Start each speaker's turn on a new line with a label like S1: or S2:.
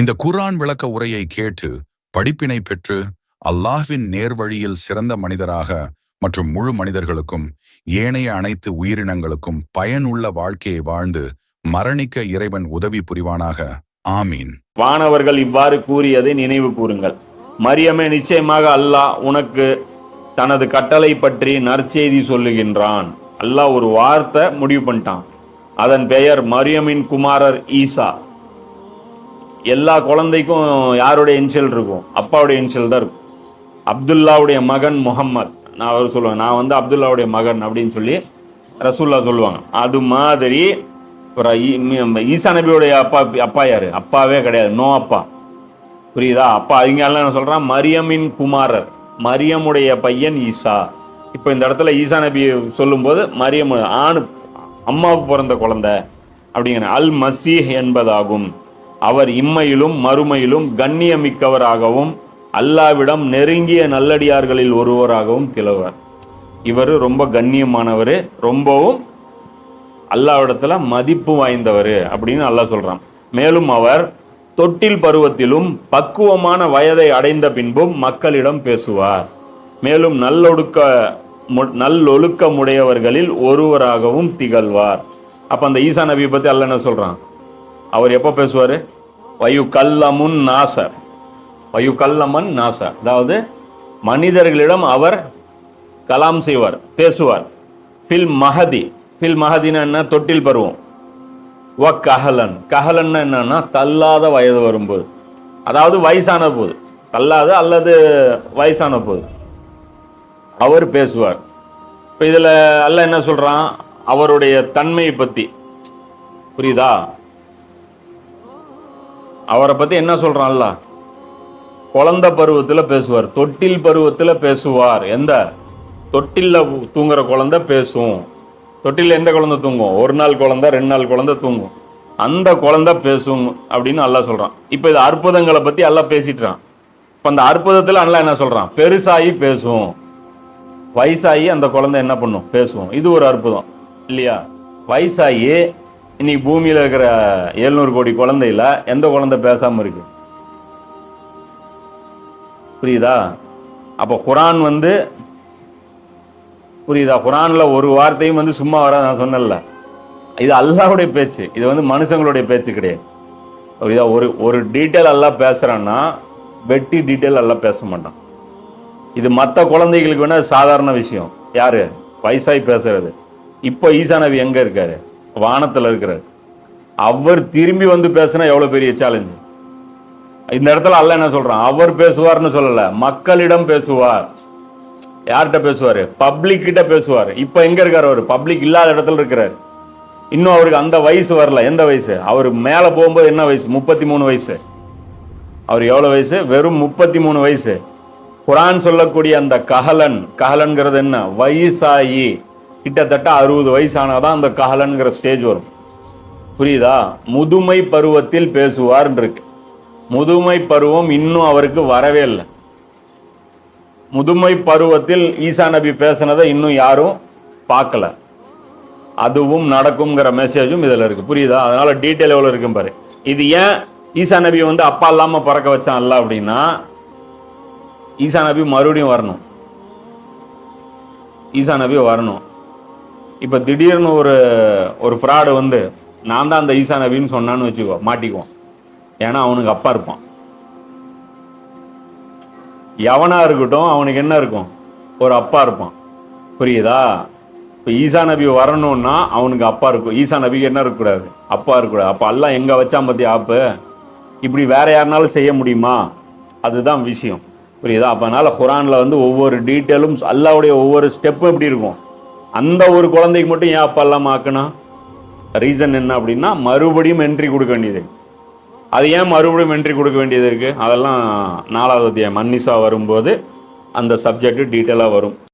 S1: இந்த குர்ஆன் விளக்க உரையை கேட்டு படிப்பினை பெற்று அல்லாஹ்வின் நேர்வழியில் சிறந்த மனிதராக மற்றும் முழு மனிதர்களுக்கும் ஏனைய அனைத்து உயிரினங்களுக்கும் பயனுள்ள வாழ்க்கையை வாழ்ந்து மரணிக்க இறைவன் உதவி புரிவானாக. ஆமீன்.
S2: வானவர்கள் இவ்வாறு கூறியதை நினைவு கூறுங்கள். மரியமே நிச்சயமாக அல்லாஹ் உனக்கு தனது கட்டளை பற்றி நற்செய்தி சொல்லுகின்றான். அல்லாஹ் ஒரு வார்த்தை முடிவு பண்ணிட்டான். அதன் பெயர் மரியமின் குமாரர் ஈசா. எல்லா குழந்தைக்கும் யாருடைய இன்ஷியல் இருக்கும்? அப்பாவுடைய இன்ஷியல் தான் இருக்கும். அப்துல்லாவுடைய மகன் முஹம்மத். நான் அவர் சொல்லுவேன் நான் வந்து அப்துல்லாவுடைய மகன் அப்படின்னு சொல்லி ரசூல்லா சொல்லுவாங்க. அது மாதிரி ஒரு ஈசா நபியுடைய அப்பா அப்பா யாரு? அப்பாவே கிடையாது நோ அப்பா. புரியுதா? அப்பா இங்க எல்லாம் என்ன சொல்றான்? மரியமின் குமாரர். மரியமுடைய பையன் ஈசா. இப்போ இந்த இடத்துல ஈசா நபி சொல்லும்போது மரியம் ஆணு அம்மாவுக்கு பிறந்த குழந்தை அப்படிங்கிற அல் மசீஹ் என்பதாகும். அவர் இம்மையிலும் மறுமையிலும் கண்ணியமிக்கவராகவும் அல்லாவிடம் நெருங்கிய நல்லடியார்களில் ஒருவராகவும் திலவர் இவர் ரொம்ப கண்ணியமானவர் ரொம்பவும் அல்லாவிடத்தில் மதிப்பு வாய்ந்தவர் அப்படின்னு அல்லாஹ் சொல்கிறான் மேலும் அவர் தொட்டில் பருவத்திலும் பக்குவமான வயதை அடைந்த பின்பும் மக்களிடம் பேசுவார். மேலும் நல்லொடுக்க நல்லொழுக்கமுடையவர்களில் ஒருவராகவும் திகழ்வார். அப்போ அந்த ஈசா நபியை பற்றி அல்ல என்ன சொல்கிறான் அவர் எப்போ பேசுவார்? வயு கல்லமுன் நாசர். வயு கல்லமன் நாசர். அதாவது மனிதர்களிடம் அவர் கலாம் செய்வார் பேசுவார். ஃபில் மஹதி ஃபில் மஹதினா என்ன? தொட்டில் பருவம். வ கஹலன். கஹலன்னா என்னன்னா தள்ளாத வயது வரும்போது. அதாவது வயசான போது. தள்ளாத அல்லது வயசான போது. அவர் பேசுவார். இப்போ இதில் அல்ல என்ன சொல்கிறான் அவருடைய தன்மையை பற்றி புரியுதா? அவரை பற்றி என்ன சொல்றான் குழந்த பருவத்தில் பேசுவார் தொட்டில் பருவத்தில் பேசுவார். எந்த? தொட்டில்ல தூங்குற குழந்தை பேசும். தொட்டிலில் எந்த குழந்தை தூங்கும்? ஒரு நாள் குழந்தை ரெண்டு நாள் குழந்தை தூங்கும். அந்த குழந்தை பேசும் அப்படின்னு அல்லா சொல்றான். இப்போ இது அற்புதங்களை பத்தி எல்லாம் பேசிட்டுறான். இப்போ அந்த அற்புதத்தில் அல்லா என்ன சொல்றான்? பெருசாகி பேசும். வயசாகி அந்த குழந்தை என்ன பண்ணும்? பேசுவோம் இது ஒரு அற்புதம். இல்லையா? வயசாகி இன்னைக்கு பூமியில இருக்கிற எழுநூறு கோடி குழந்தையில எந்த குழந்தை பேசாமல் இருக்கு? புரியுதா? அப்போ குரான் வந்து புரியுதா? குரானில் ஒரு வார்த்தையும் வந்து சும்மா வர நான் சொன்னேன்ல. இது அல்லாவுடைய பேச்சு. இது வந்து மனுஷங்களுடைய பேச்சு கிடையாது. புரியுதா? ஒரு ஒரு டீட்டெயில் எல்லாம் பேசுகிறான்னா வெட்டி டீட்டெயில் எல்லாம் பேச மாட்டான். இது மற்ற குழந்தைகளுக்கு வேணா சாதாரண விஷயம். யார்? வயசாகி பேசுறது. இப்போ ஈசா நபி எங்கே இருக்காரு? வானத்தில் இருக்கிறார் அவர் திரும்பி வந்து பேசினா எவ்வளோ பெரிய சேலஞ்சு இந்த இடத்துல அல்ல என்ன சொல்கிறான் அவர் பேசுவார்னு சொல்லலை. மக்களிடம் பேசுவார். யார்கிட்ட பேசுவார்? பப்ளிக் கிட்ட பேசுவார். இப்போ எங்கே இருக்கார் அவர்? பப்ளிக் இல்லாத இடத்துல இருக்கிறார். இன்னும் அவருக்கு அந்த வயசு வரல. எந்த வயசு? அவர் மேலே போகும்போது என்ன வயசு? முப்பத்தி மூணு வயசு. அவர் எவ்வளோ வயசு? வெறும் முப்பத்தி மூணு வயசு. குரான் சொல்லக்கூடிய அந்த கஹலன் கஹலன்கிறது என்ன? வயசாயி. கிட்டத்தட்ட அறுபது வயசானாதான் அந்த கஹலன்கிற ஸ்டேஜ் வரும். புரியுதா? முதுமை பருவத்தில் பேசுவார் இருக்கு முதுமை பருவம் இன்னும் அவருக்கு வரவே இல்லை. முதுமை பருவத்தில் ஈசா நபி பேசினதை இன்னும் யாரும் பார்க்கல. அதுவும் நடக்குங்கிற மெசேஜும் இதில் இருக்குது புரியுதா? அதனால் டீட்டெயில் எவ்வளோ இருக்கும் பாரு. இது ஏன் ஈசா நபி வந்து அப்பா இல்லாமல் பறக்க வச்சான் இல்லை அப்படின்னா ஈசா நபி மறுபடியும் வரணும். ஈசா நபி வரணும். இப்போ திடீர்னு ஒரு ஒரு ஃப்ராடு வந்து நான் தான் அந்த ஈசா நபின்னு சொன்னான்னு வச்சுக்கோ மாட்டிக்குவோம் ஏன்னா அவனுக்கு அப்பா இருப்பான். எவனா இருக்கட்டும் அவனுக்கு என்ன இருக்கும்? ஒரு அப்பா இருப்பான். புரியுதா? இப்போ ஈசா நபி வரணும்னா அவனுக்கு அப்பா இருக்கும். ஈசா நபிக்கு என்ன இருக்கக்கூடாது? அப்பா இருக்கக்கூடாது. அப்போ எல்லாம் எங்கே வச்சான் பற்றி ஆப்பு? இப்படி வேற யாருனாலும் செய்ய முடியுமா? அதுதான் விஷயம். புரியுதா? அப்போ அதனால் குரானில் வந்து ஒவ்வொரு டீட்டெயிலும் அல்லாவுடைய ஒவ்வொரு ஸ்டெப்பும் எப்படி இருக்கும்? அந்த ஒரு குழந்தைக்கு மட்டும் ஏன் அப்பா எல்லாம் ஆக்கணும் ரீசன் என்ன அப்படின்னா மறுபடியும் என்ட்ரி கொடுக்க வேண்டியது. அது ஏன் மறுபடியும் என்ட்ரி கொடுக்க வேண்டியது இருக்குது அதெல்லாம் நாலாவது அத்தியாயம். மன்னிசா வரும்போது அந்த சப்ஜெக்ட் டீட்டெயிலாக வரும்.